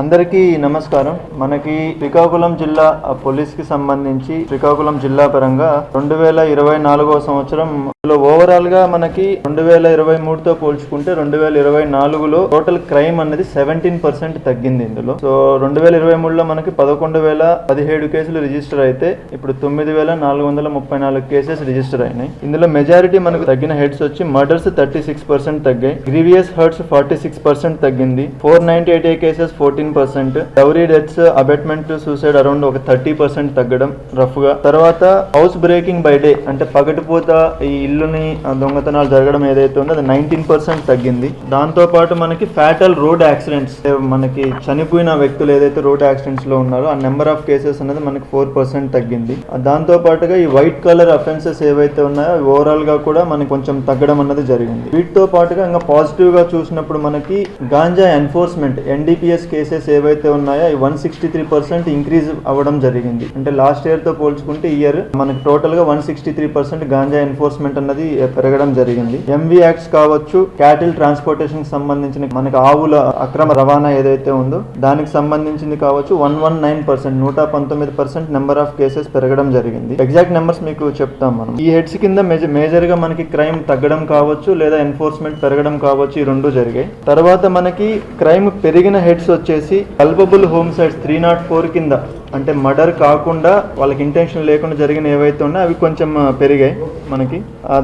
అందరికీ నమస్కారం. మనకి శ్రీకాకుళం జిల్లా పోలీస్కి సంబంధించి శ్రీకాకుళం జిల్లా పరంగా రెండు వేల ఇరవై నాలుగవ సంవత్సరం లో ఓవరాల్గా మనకి రెండు వేల ఇరవై మూడుతో పోల్చుకుంటే రెండు వేల ఇరవై నాలుగులో టోటల్ క్రైమ్ అనేది సెవెంటీన్ పర్సెంట్ తగ్గింది ఇందులో. సో రెండు వేల ఇరవై మూడులో మనకి పదకొండు వేల పదిహేడు కేసులు రిజిస్టర్ అయితే ఇప్పుడు తొమ్మిది వేల నాలుగు వందల ముప్పై నాలుగు కేసెస్ రిజిస్టర్ అయినాయి. ఇందులో మెజారిటీ మనకు తగ్గిన హెడ్స్ వచ్చి మర్డర్స్ థర్టీ సిక్స్ పర్సెంట్ తగ్గాయి. Grievous hurts forty six percent తగ్గింది. Four ninety eight cases fourteen percent dowry deaths abetment suicide around ఒక థర్టీ పర్సెంట్ తగ్గడం రఫ్గా. తర్వాత హౌస్ బ్రేకింగ్ బై డే అంటే పగటిపోత ఈ ఇల్లు ఇల్లుని దొంగతనాలు జరగడం ఏదైతే ఉందో అది నైన్టీన్ పర్సెంట్ తగ్గింది. దాంతో పాటు మనకి ఫ్యాటల్ రోడ్ యాక్సిడెంట్స్ మనకి చనిపోయిన వ్యక్తులు ఏదైతే రోడ్ యాక్సిడెంట్స్లో ఉన్నారో ఆ నెంబర్ ఆఫ్ కేసెస్ అనేది మనకి ఫోర్ పర్సెంట్ తగ్గింది. దాంతో పాటుగా ఈ వైట్ కలర్ అఫెన్సెస్ ఏవైతే ఉన్నాయో ఓవరాల్గా కూడా మనకి కొంచెం తగ్గడం అన్నది జరిగింది. వీటితో పాటుగా ఇంకా పాజిటివ్గా చూసినప్పుడు మనకి గాంజా ఎన్ఫోర్స్మెంట్ ఎన్డీపీఎస్ కేసెస్ ఏవైతే ఉన్నాయో ఈ one sixty three percent increase అవ్వడం జరిగింది. అంటే లాస్ట్ ఇయర్తో పోల్చుకుంటే ఇయర్ మనకి టోటల్గా one sixty three percent ganja enforcement అన్నది పెరగడం జరిగింది. ఎంవి యాక్ట్స్ కావచ్చు క్యాటిల్ ట్రాన్స్పోర్టేషన్కి సంబంధించిన మనకి ఆవుల అక్రమ రవాణా ఏదైతే ఉందో దానికి సంబంధించింది కావచ్చు వన్ వన్ నైన్ పర్సెంట్ నూట పంతొమ్మిది పర్సెంట్ నెంబర్ ఆఫ్ కేసెస్ పెరగడం జరిగింది. ఎగ్జాక్ట్ నెంబర్స్ మీకు చెప్తాం మనం. ఈ హెడ్స్ కింద మేజర్గా మనకి క్రైమ్ తగ్గడం కావచ్చు లేదా ఎన్ఫోర్స్మెంట్ పెరగడం కావచ్చు ఈ రెండు జరిగాయి. తర్వాత మనకి క్రైమ్ పెరిగిన హెడ్స్ వచ్చేసి culpable homicides three not four కింద అంటే మర్డర్ కాకుండా వాళ్ళకి ఇంటెన్షన్ లేకుండా జరిగిన ఏవైతే ఉన్నాయో అవి కొంచెం పెరిగాయి మనకి.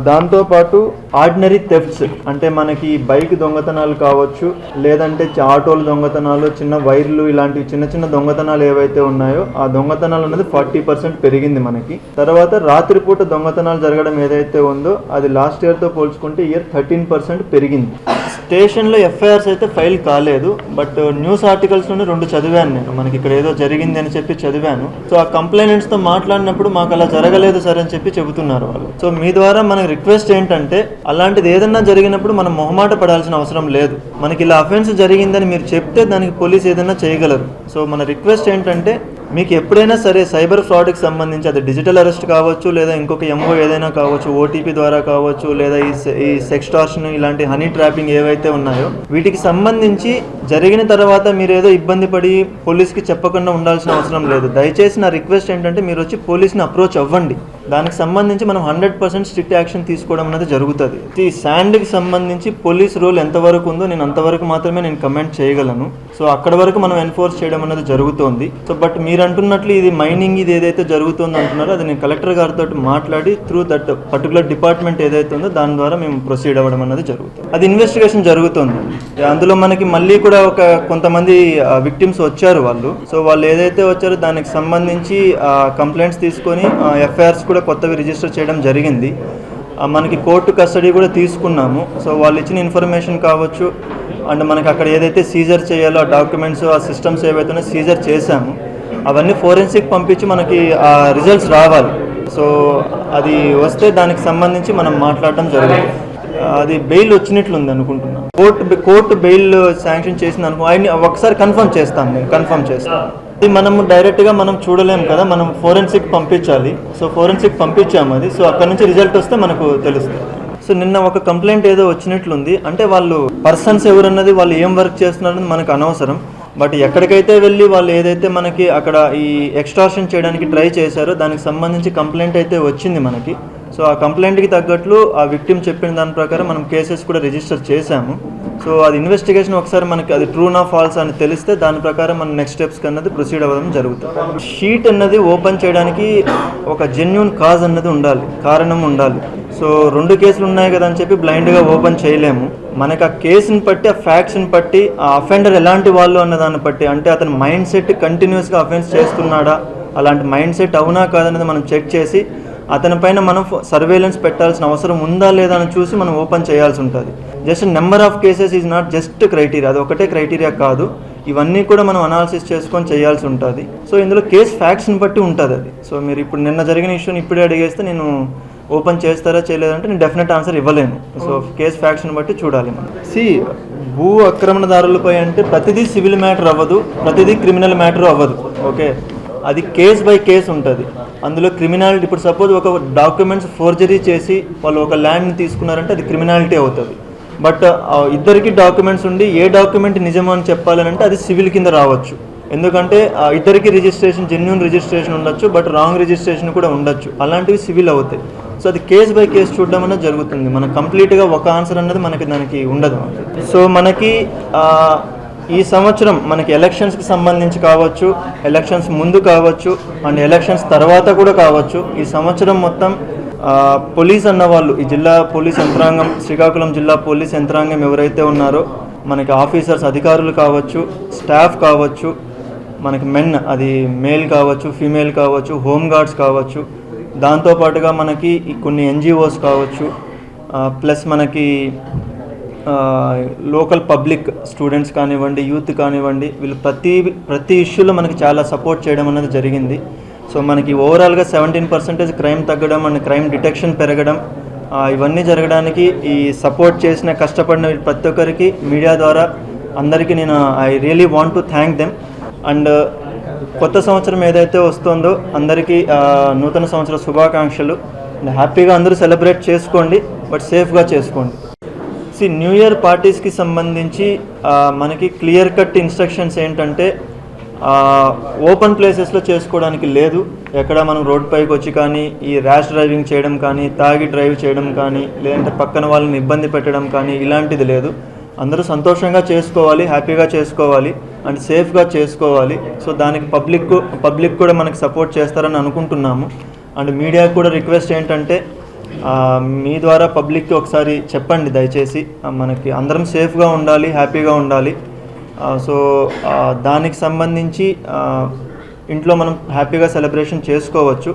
దాంతోపాటు దాంతో పాటు ఆర్డినరీ థెఫ్ట్స్ అంటే మనకి బైక్ దొంగతనాలు కావచ్చు లేదంటే ఆటోల దొంగతనాలు చిన్న వైర్లు ఇలాంటివి చిన్న చిన్న దొంగతనాలు ఏవైతే ఉన్నాయో ఆ దొంగతనాలు అనేది ఫార్టీ పర్సెంట్ పెరిగింది మనకి. తర్వాత రాత్రిపూట దొంగతనాలు జరగడం ఏదైతే ఉందో అది లాస్ట్ ఇయర్తో పోల్చుకుంటే ఇయర్ థర్టీన్ పర్సెంట్ పెరిగింది. స్టేషన్లో ఎఫ్ఐఆర్స్ అయితే ఫైల్ కాలేదు బట్ న్యూస్ ఆర్టికల్స్ నుండి రెండు చదివాను నేను. మనకి ఇక్కడ ఏదో జరిగింది అని చెప్పి చదివాను. సో ఆ కంప్లైనెంట్స్తో మాట్లాడినప్పుడు మాకు అలా జరగలేదు సార్ అని చెప్పి చెబుతున్నారు వాళ్ళు. సో మీ ద్వారా మనకి రిక్వెస్ట్ ఏంటంటే అలాంటిది ఏదన్నా జరిగినప్పుడు మనం మొహమాట పడాల్సిన అవసరం లేదు. మనకి ఇలా అఫెన్స్ జరిగిందని మీరు చెప్తే దానికి పోలీస్ ఏదైనా చేయగలరు. సో మన రిక్వెస్ట్ ఏంటంటే మీకు ఎప్పుడైనా సరే సైబర్ ఫ్రాడ్కి సంబంధించి అది డిజిటల్ అరెస్ట్ కావచ్చు లేదా ఇంకొక ఎంఓ ఏదైనా కావచ్చు ఓటీపీ ద్వారా కావచ్చు లేదా ఈ ఈ సెక్స్టార్షన్ ఇలాంటి హనీ ట్రాపింగ్ ఏవైతే ఉన్నాయో వీటికి సంబంధించి జరిగిన తర్వాత మీరు ఏదో ఇబ్బంది పడి పోలీస్కి చెప్పకుండా ఉండాల్సిన అవసరం లేదు. దయచేసి నా రిక్వెస్ట్ ఏంటంటే మీరు వచ్చి పోలీస్ని అప్రోచ్ అవ్వండి. దానికి సంబంధించి మనం హండ్రెడ్ పర్సెంట్ స్ట్రిక్ట్ యాక్షన్ తీసుకోవడం అనేది జరుగుతుంది. ఈ శాండ్కి సంబంధించి పోలీస్ రోల్ ఎంతవరకు ఉందో నేను అంతవరకు మాత్రమే నేను కమెంట్ చేయగలను. సో అక్కడ వరకు మనం ఎన్ఫోర్స్ చేయడం అనేది జరుగుతోంది. సో బట్ మీరు అంటున్నట్లు ఇది మైనింగ్ ఇది ఏదైతే జరుగుతుందో అంటున్నారో అది నేను కలెక్టర్ గారితో మాట్లాడి త్రూ దట్ పర్టికులర్ డిపార్ట్మెంట్ ఏదైతే ఉందో దాని ద్వారా మేము ప్రొసీడ్ అవ్వడం అనేది జరుగుతుంది. అది ఇన్వెస్టిగేషన్ జరుగుతుంది. అందులో మనకి మళ్ళీ కూడా ఒక కొంతమంది విక్టిమ్స్ వచ్చారు వాళ్ళు. సో వాళ్ళు ఏదైతే వచ్చారో దానికి సంబంధించి కంప్లైంట్స్ తీసుకొని ఎఫ్ఐఆర్స్ కూడా కొత్తవి రిజిస్టర్ చేయడం జరిగింది. మనకి కోర్టు కస్టడీ కూడా తీసుకున్నాము. సో వాళ్ళు ఇచ్చిన ఇన్ఫర్మేషన్ కావచ్చు అండ్ మనకి అక్కడ ఏదైతే సీజర్ చేయాలో ఆ డాక్యుమెంట్స్ ఆ సిస్టమ్స్ ఏవైతే సీజర్ చేశాము. అవన్నీ ఫోరెన్సిక్ పంపించి మనకి ఆ రిజల్ట్స్ రావాలి. సో అది వస్తే దానికి సంబంధించి మనం మాట్లాడటం జరుగుతుంది. అది బెయిల్ వచ్చినట్లుంది అనుకుంటున్నాను. కోర్టు కోర్టు బెయిల్ శాంక్షన్ చేసింది అనుకో ఆయన ఒకసారి కన్ఫర్మ్ చేస్తాను నేను కన్ఫర్మ్ చేస్తాను ఇది మనము డైరెక్ట్గా మనం చూడలేం కదా మనం ఫోరెన్సిక్ పంపించాలి. సో ఫోరెన్సిక్ పంపించాము అది. సో అక్కడ నుంచి రిజల్ట్ వస్తే మనకు తెలుస్తుంది. సో నిన్న ఒక కంప్లైంట్ ఏదో వచ్చినట్లుంది. అంటే వాళ్ళు పర్సన్స్ ఎవరన్నది వాళ్ళు ఏం వర్క్ చేస్తున్నారని మనకు అనవసరం. బట్ ఎక్కడికైతే వెళ్ళి వాళ్ళు ఏదైతే మనకి అక్కడ ఈ ఎక్స్ట్రాషన్ చేయడానికి ట్రై చేశారో దానికి సంబంధించి కంప్లైంట్ అయితే వచ్చింది మనకి. సో ఆ కంప్లైంట్కి తగ్గట్లు ఆ విక్టిమ్ చెప్పిన దాని ప్రకారం మనం కేసెస్ కూడా రిజిస్టర్ చేశాము. సో అది ఇన్వెస్టిగేషన్ ఒకసారి మనకి అది ట్రూనా ఫాల్స్ అని తెలిస్తే దాని ప్రకారం మనం నెక్స్ట్ స్టెప్స్ అన్నది ప్రొసీడ్ అవ్వడం జరుగుతుంది. షీట్ అన్నది ఓపెన్ చేయడానికి ఒక జెన్యున్ కాజ్ అన్నది ఉండాలి కారణం ఉండాలి. సో రెండు కేసులు ఉన్నాయి కదా అని చెప్పి బ్లైండ్గా ఓపెన్ చేయలేము. మనకు ఆ కేసుని బట్టి ఆ ఫ్యాక్ట్స్ని బట్టి ఆ అఫెండర్ ఎలాంటి వాళ్ళు అన్న దాన్ని బట్టి అంటే అతని మైండ్ సెట్ కంటిన్యూస్గా అఫెన్స్ చేస్తున్నాడా అలాంటి మైండ్ సెట్ అవునా కాదనేది మనం చెక్ చేసి అతని పైన మనం సర్వేలెన్స్ పెట్టాల్సిన అవసరం ఉందా లేదా అని చూసి మనం ఓపెన్ చేయాల్సి ఉంటుంది. Just number of cases is not just criteria అది ఒకటే క్రైటీరియా కాదు. ఇవన్నీ కూడా మనం అనాలిసిస్ చేసుకొని చేయాల్సి ఉంటుంది. సో ఇందులో కేస్ ఫ్యాక్ట్స్ని బట్టి ఉంటుంది అది. సో మీరు ఇప్పుడు నిన్న జరిగిన ఇష్యూని ఇప్పుడే అడిగేస్తే నేను ఓపెన్ చేస్తారా చేయలేదంటే నేను డెఫినెట్ ఆన్సర్ ఇవ్వలేను. సో కేస్ ఫ్యాక్ట్స్ని బట్టి చూడాలి మనం. సి భూ ఆక్రమణదారులపై అంటే ప్రతిదీ సివిల్ మ్యాటర్ అవ్వదు ప్రతిదీ క్రిమినల్ మ్యాటర్ అవ్వదు. ఓకే అది కేస్ బై కేస్ ఉంటుంది. అందులో క్రిమినాలిటీ ఇప్పుడు సపోజ్ ఒక డాక్యుమెంట్స్ ఫోర్జరీ చేసి వాళ్ళు ఒక ల్యాండ్ని తీసుకున్నారంటే అది క్రిమినాలిటీ అవుతుంది. బట్ ఇద్దరికి డాక్యుమెంట్స్ ఉండి ఏ డాక్యుమెంట్ నిజం అని చెప్పాలని అది సివిల్ కింద రావచ్చు. ఎందుకంటే ఆ, ఇద్దరికి రిజిస్ట్రేషన్ జెన్యున్ రిజిస్ట్రేషన్ ఉండొచ్చు బట్ రాంగ్ రిజిస్ట్రేషన్ కూడా ఉండొచ్చు. అలాంటివి సివిల్ అవుతాయి. సో అది కేస్ బై కేస్ చూడడం అనేది జరుగుతుంది. మన కంప్లీట్గా ఒక ఆన్సర్ అన్నది మనకి దానికి ఉండదు. సో మనకి ఈ సంవత్సరం మనకి ఎలక్షన్స్కి సంబంధించి కావచ్చు ఎలక్షన్స్ ముందు కావచ్చు అండ్ ఎలక్షన్స్ తర్వాత కూడా కావచ్చు. ఈ సంవత్సరం మొత్తం పోలీస్ అన్న వాళ్ళు ఈ జిల్లా పోలీస్ యంత్రాంగం శ్రీకాకుళం జిల్లా పోలీస్ యంత్రాంగం ఎవరైతే ఉన్నారో మనకి ఆఫీసర్స్ అధికారులు కావచ్చు స్టాఫ్ కావచ్చు మనకి మెన్ అది మేల్ కావచ్చు ఫీమేల్ కావచ్చు హోమ్ గార్డ్స్ కావచ్చు. దాంతోపాటుగా మనకి కొన్ని ఎన్జిఓస్ కావచ్చు ప్లస్ మనకి లోకల్ పబ్లిక్ స్టూడెంట్స్ కానివ్వండి యూత్ కానివ్వండి వీళ్ళు ప్రతి ప్రతి ఇష్యూలో మనకి చాలా సపోర్ట్ చేయడం అనేది జరిగింది. సో మనకి ఓవరాల్గా సెవెంటీన్ పర్సెంటేజ్ క్రైమ్ తగ్గడం అండ్ క్రైమ్ డిటెక్షన్ పెరగడం ఇవన్నీ జరగడానికి ఈ సపోర్ట్ చేసిన కష్టపడిన ప్రతి ఒక్కరికి మీడియా ద్వారా అందరికీ నేను I really want to thank them and కొత్త సంవత్సరం ఏదైతే వస్తుందో అందరికీ నూతన సంవత్సర శుభాకాంక్షలు. హ్యాపీగా అందరూ సెలబ్రేట్ చేసుకోండి బట్ సేఫ్గా చేసుకోండి. సి న్యూ ఇయర్ పార్టీస్కి సంబంధించి మనకి క్లియర్ కట్ ఇన్స్ట్రక్షన్స్ ఏంటంటే ఓపెన్ ప్లేసెస్లో చేసుకోవడానికి లేదు. ఎక్కడ మనం రోడ్ పైకి వచ్చి కానీ ఈ ర్యాష్ డ్రైవింగ్ చేయడం కానీ తాగి డ్రైవ్ చేయడం కానీ లేదంటే పక్కన వాళ్ళని ఇబ్బంది పెట్టడం కానీ ఇలాంటిది లేదు. అందరూ సంతోషంగా చేసుకోవాలి హ్యాపీగా చేసుకోవాలి అండ్ సేఫ్గా చేసుకోవాలి. సో దానికి పబ్లిక్ పబ్లిక్ కూడా మనకి సపోర్ట్ చేస్తారని అనుకుంటున్నాము. అండ్ మీడియా కూడా రిక్వెస్ట్ ఏంటంటే మీ ద్వారా పబ్లిక్కి ఒకసారి చెప్పండి దయచేసి. మనకి అందరం సేఫ్గా ఉండాలి హ్యాపీగా ఉండాలి. సో దానికి సంబంధించి ఇంట్లో మనం హ్యాపీగా సెలబ్రేషన్ చేసుకోవచ్చు.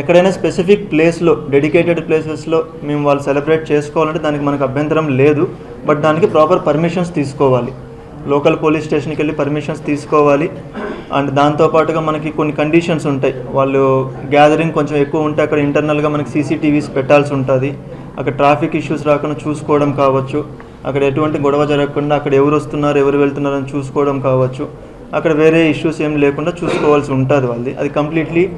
ఎక్కడైనా స్పెసిఫిక్ ప్లేస్లో డెడికేటెడ్ ప్లేసెస్లో మేము వాళ్ళు సెలబ్రేట్ చేసుకోవాలంటే దానికి మనకు అభ్యంతరం లేదు. బట్ దానికి ప్రాపర్ పర్మిషన్స్ తీసుకోవాలి. లోకల్ పోలీస్ స్టేషన్కి వెళ్ళి పర్మిషన్స్ తీసుకోవాలి. అండ్ దాంతోపాటుగా మనకి కొన్ని కండిషన్స్ ఉంటాయి. వాళ్ళు గ్యాదరింగ్ కొంచెం ఎక్కువ ఉంటే అక్కడ ఇంటర్నల్గా మనకి సీసీటీవీస్ పెట్టాల్సి ఉంటుంది. అక్కడ ట్రాఫిక్ ఇష్యూస్ రాకుండా చూసుకోవడం కావచ్చు. అక్కడ ఎటువంటి గొడవ జరగకుండా అక్కడ ఎవరు వస్తున్నారు ఎవరు వెళ్తున్నారు అని చూసుకోవడం కావచ్చు. అక్కడ వేరే ఇష్యూస్ ఏం లేకుండా చూసుకోవాల్సి ఉంటుంది వాళ్ళది. అది కంప్లీట్లీ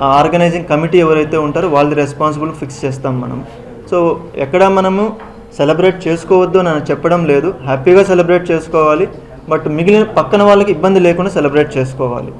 ఆర్గనైజింగ్ కమిటీ ఎవరైతే ఉంటారో వాళ్ళది రెస్పాన్సిబుల్ ఫిక్స్ చేస్తాం మనం. సో ఎక్కడ మనము సెలబ్రేట్ చేసుకోవద్దు అని చెప్పడం లేదు. హ్యాపీగా సెలబ్రేట్ చేసుకోవాలి. బట్ మిగిలిన పక్కన వాళ్ళకి ఇబ్బంది లేకుండా సెలబ్రేట్ చేసుకోవాలి.